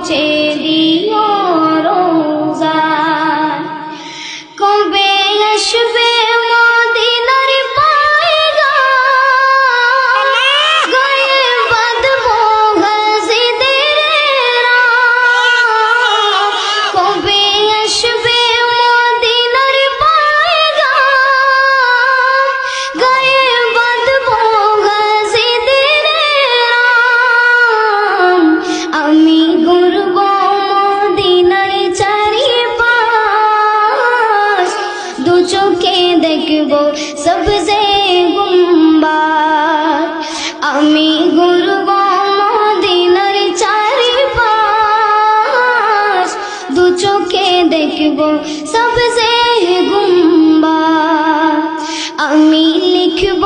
মুছে দিয়ে দেখব সবজে গুম্বার। আমি ঘুরব মদিনার চারিপাশ। দু চোখে দেখব সবজে গুম্বার। আমি লিখব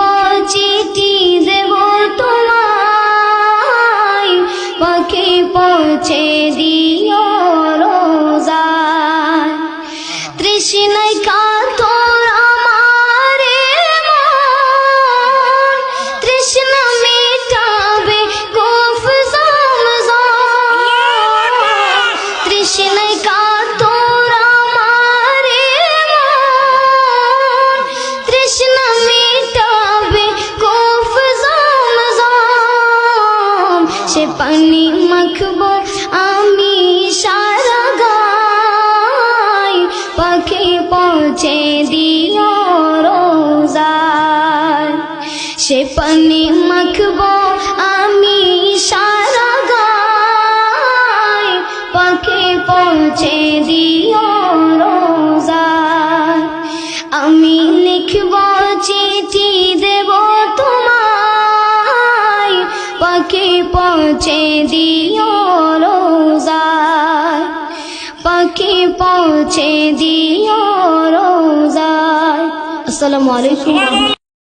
চিঠি দেব তোমায়। পাখি পৌঁছে দিও সে পানি মাখবো আমি সারা গাই। পাখি পৌঁছে দিও রোজার সে পানি মাখবো আমি পৌঁছে দিও রোজার আমি লিখব চিঠি দেব তোমায়। পাখি পৌঁছে দিও রোজায় পাখি পৌঁছে দিও রোজায় আসসালামু আলাইকুম।